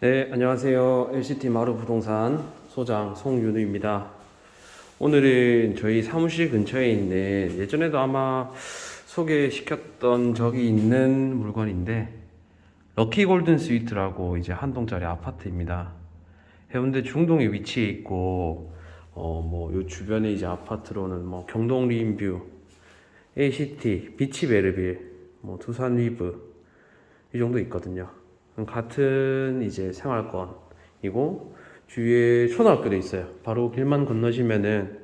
네, 안녕하세요. LCT 마루 부동산 소장 송윤우입니다. 오늘은 저희 사무실 근처에 있는 예전에도 아마 소개시켰던 적이 있는 물건인데 럭키 골든 스위트라고 이제 한 동짜리 아파트입니다. 해운대 중동에 위치해 있고 어 뭐 요 주변에 이제 아파트로는 뭐 경동 리인뷰, ACT, 비치 베르빌, 뭐 두산 리브 이 정도 있거든요. 같은 이제 생활권이고 주위에 초등학교도 있어요. 바로 길만 건너시면은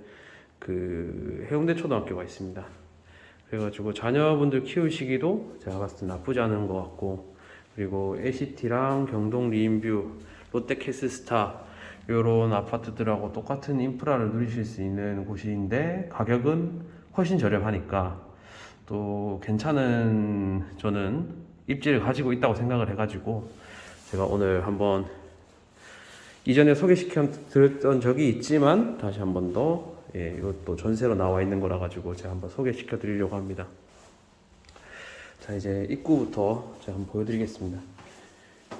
그 해운대 초등학교가 있습니다. 그래가지고 자녀분들 키우시기도 제가 봤을 때 나쁘지 않은 것 같고 그리고 ACT랑 경동 리인뷰, 롯데캐스스타 이런 아파트들하고 똑같은 인프라를 누리실 수 있는 곳인데 가격은 훨씬 저렴하니까 또 괜찮은 저는 입지를 가지고 있다고 생각을 해가지고 제가 오늘 한번 이전에 소개시켜 드렸던 적이 있지만 다시 한 번 더 예, 이것도 전세로 나와 있는 거라 가지고 제가 한번 소개시켜 드리려고 합니다. 자 이제 입구부터 제가 한번 보여드리겠습니다.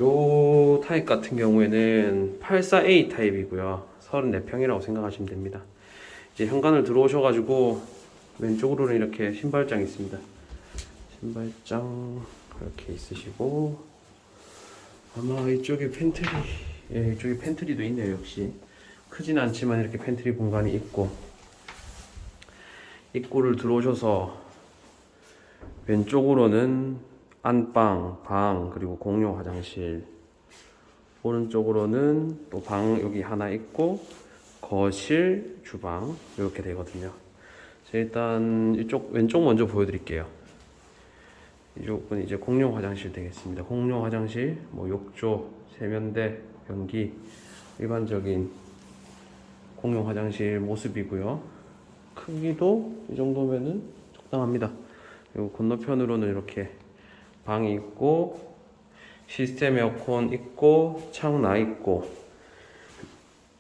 요 타입 같은 경우에는 84A 타입이고요. 34평이라고 생각하시면 됩니다. 이제 현관을 들어오셔가지고 왼쪽으로는 이렇게 신발장이 있습니다. 신발장 이렇게 있으시고 아마 이쪽에 팬트리 예 이쪽에 팬트리도 있네요 역시 크진 않지만 이렇게 팬트리 공간이 있고 입구를 들어오셔서 왼쪽으로는 안방, 방 그리고 공용 화장실 오른쪽으로는 또 방 여기 하나 있고 거실, 주방 이렇게 되거든요. 자, 일단 이쪽 왼쪽 먼저 보여드릴게요. 이쪽은 이제 공용 화장실 되겠습니다. 공용 화장실, 뭐 욕조, 세면대, 변기 일반적인 공용 화장실 모습이고요. 크기도 이 정도면은 적당합니다. 그리고 건너편으로는 이렇게 방이 있고 시스템 에어컨 있고 창나 있고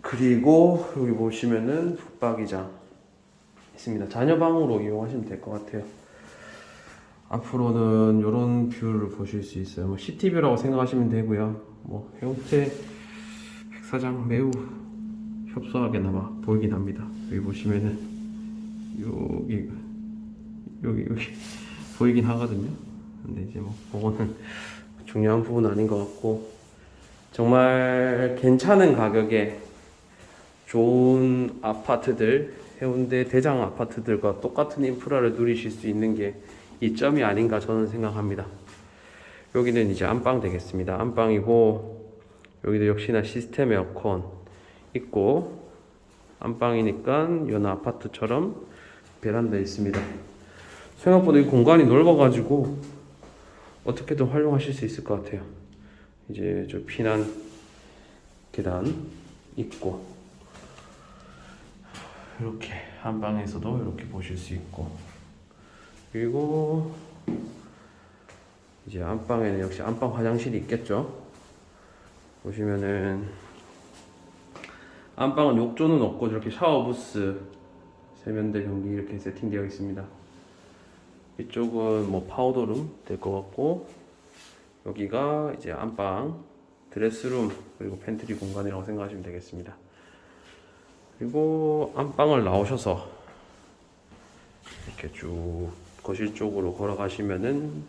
그리고 여기 보시면은 붙박이장 있습니다. 자녀 방으로 이용하시면 될 것 같아요. 앞으로는 이런 뷰를 보실 수 있어요. 뭐 시티뷰라고 생각하시면 되고요. 뭐 해운대 백사장 매우 협소하게나마 보이긴 합니다. 여기 보시면은 여기 여기 여기 보이긴 하거든요. 근데 이제 뭐 그거는 중요한 부분 아닌 것 같고 정말 괜찮은 가격에 좋은 아파트들 해운대 대장 아파트들과 똑같은 인프라를 누리실 수 있는 게 이점이 아닌가 저는 생각합니다. 여기는 이제 안방 되겠습니다. 안방이고 여기도 역시나 시스템 에어컨 있고 안방이니까 여느 아파트처럼 베란다 있습니다. 생각보다 이 공간이 넓어가지고 어떻게든 활용하실 수 있을 것 같아요. 이제 저 피난 계단 있고 이렇게 안방에서도 이렇게 보실 수 있고 그리고 이제 안방에는 역시 안방 화장실이 있겠죠. 보시면은 안방은 욕조는 없고 저렇게 샤워 부스, 세면대 변기 이렇게 세팅되어 있습니다. 이쪽은 뭐 파우더룸 될 것 같고 여기가 이제 안방, 드레스룸 그리고 팬트리 공간이라고 생각하시면 되겠습니다. 그리고 안방을 나오셔서 이렇게 쭉 거실 쪽으로 걸어가시면은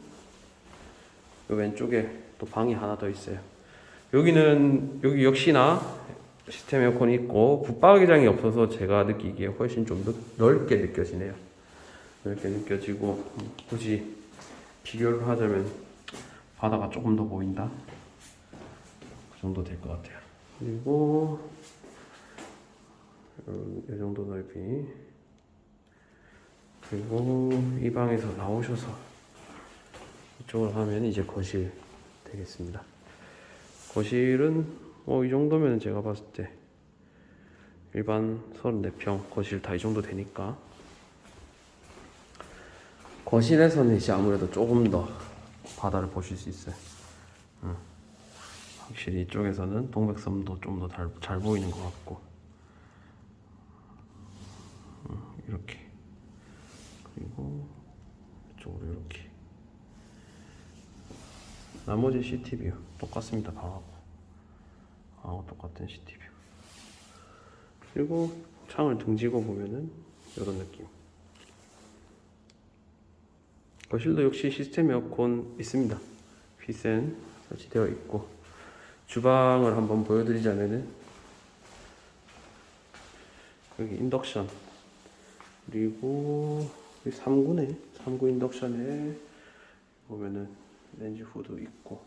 요 왼쪽에 또 방이 하나 더 있어요. 여기는 여기 역시나 시스템 에어컨이 있고 붙박이장이 없어서 제가 느끼기에 훨씬 좀 넓게 느껴지네요. 넓게 느껴지고 음, 굳이 비교를 하자면 바다가 조금 더 보인다. 그 정도 될 것 같아요. 그리고 음, 이 정도 넓이 그리고 이 방에서 나오셔서 이쪽으로 가면 이제 거실 되겠습니다. 거실은 뭐 이 정도면 제가 봤을 때 일반 34평 거실 다 이 정도 되니까 거실에서는 이제 아무래도 조금 더 바다를 보실 수 있어요. 음. 확실히 이쪽에서는 동백섬도 좀 더 잘 보이는 것 같고 음, 이렇게 그리고 이쪽으로 이렇게 나머지 시티뷰 똑같습니다 방하고. 아 똑같은 CCTV 그리고 창을 등지고 보면은 이런 느낌. 거실도 역시 시스템 에어컨 있습니다. 비센 설치되어 있고 주방을 한번 보여드리자면은 여기 인덕션. 그리고 3구네 3구 인덕션에 보면은 렌즈 후드 있고.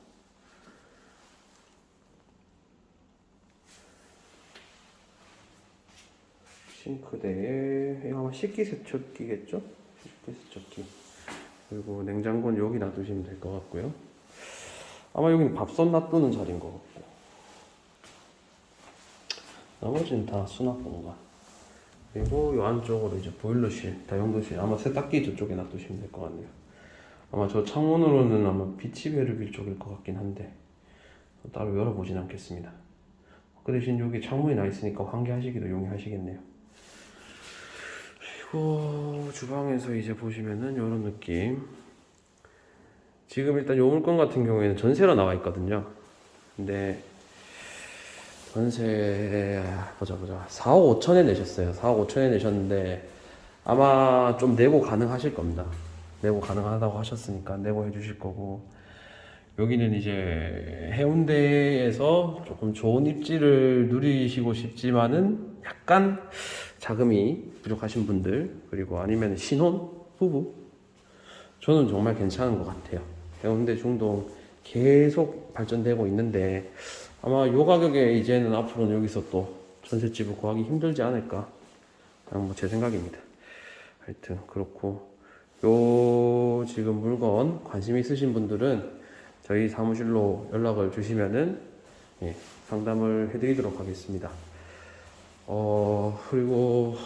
싱크대에 이거 아마 식기세척기겠죠? 식기세척기. 그리고 냉장고는 여기 놔두시면 될 것 같고요. 아마 여기는 밥솥 놔두는 자리인 것 같고. 나머지는 다 수납 공간 그리고 이 안쪽으로 이제 보일러실, 다용도실 아마 세탁기 저쪽에 놔두시면 될 것 같네요 아마 저 창문으로는 아마 빛이 베르빌 쪽일 것 같긴 한데 따로 열어보진 않겠습니다. 그 대신 여기 창문이 나 있으니까 환기하시기도 용이하시겠네요. 그리고 주방에서 이제 보시면은 이런 느낌. 지금 일단 요 물건 같은 경우에는 전세로 나와 있거든요. 근데 전세 보자 보자. 4억 5천에 내셨어요. 4억 5천에 내셨는데 아마 좀 내고 가능하실 겁니다 내고 가능하다고 하셨으니까 내고 해주실 거고. 여기는 이제 해운대에서 조금 좋은 입지를 누리시고 싶지만은 약간 자금이 부족하신 분들 그리고 아니면 신혼 부부 저는 정말 괜찮은 것 같아요. 해운대 중동 계속 발전되고 있는데 아마 요 가격에 이제는 앞으로는 여기서 또 전셋집을 구하기 힘들지 않을까. 그냥 뭐 제 생각입니다. 하여튼 그렇고 요 지금 물건 관심 있으신 분들은 저희 사무실로 연락을 주시면은 예, 상담을 해드리도록 하겠습니다. 어 그리고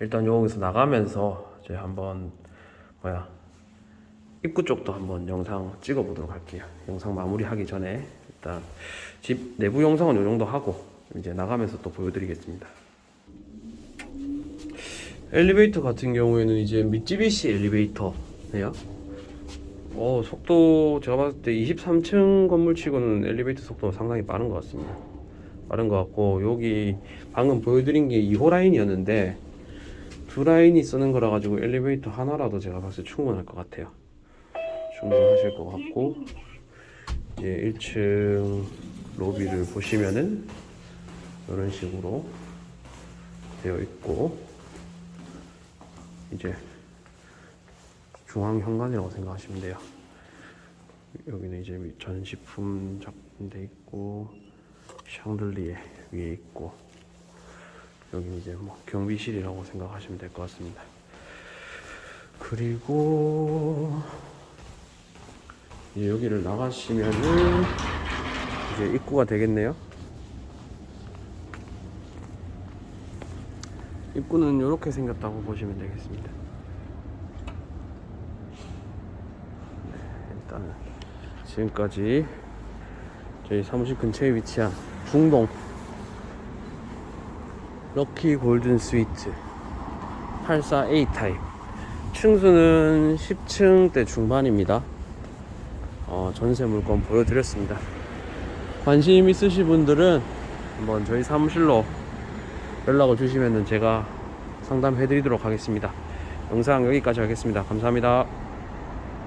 일단 여기서 나가면서 이제 한번 뭐야 입구 쪽도 한번 영상 찍어 보도록 할게요. 영상 마무리하기 전에 일단 집 내부 영상은 이 정도 하고 이제 나가면서 또 보여드리겠습니다. 엘리베이터 같은 경우에는 이제 미쯔비시 엘리베이터예요. 어 속도 제가 봤을 때 23층 건물치고는 엘리베이터 속도가 상당히 빠른 것 같습니다. 빠른 것 같고 여기 방금 보여드린 게 2호 라인이었는데 두 라인이 쓰는 거라 가지고 엘리베이터 하나라도 제가 봤을 때 충분할 것 같아요. 충분하실 것 같고 이제 1층 로비를 보시면은 이런 식으로 되어 있고 이제 중앙 현관이라고 생각하시면 돼요. 여기는 이제 전시품 작품돼 있고 샹들리에 위에 있고 여기는 이제 뭐 경비실이라고 생각하시면 될 것 같습니다. 그리고 이제 여기를 나가시면은 이제 입구가 되겠네요. 입구는 이렇게 생겼다고 보시면 되겠습니다. 네, 일단은 지금까지 저희 사무실 근처에 위치한 중동 럭키 골든 스위트 84A 타입 층수는 10층대 중반입니다. 어, 전세 물건 보여드렸습니다. 관심 있으신 분들은 한번 저희 사무실로 연락을 주시면 제가 상담해 드리도록 하겠습니다. 영상 여기까지 하겠습니다. 감사합니다.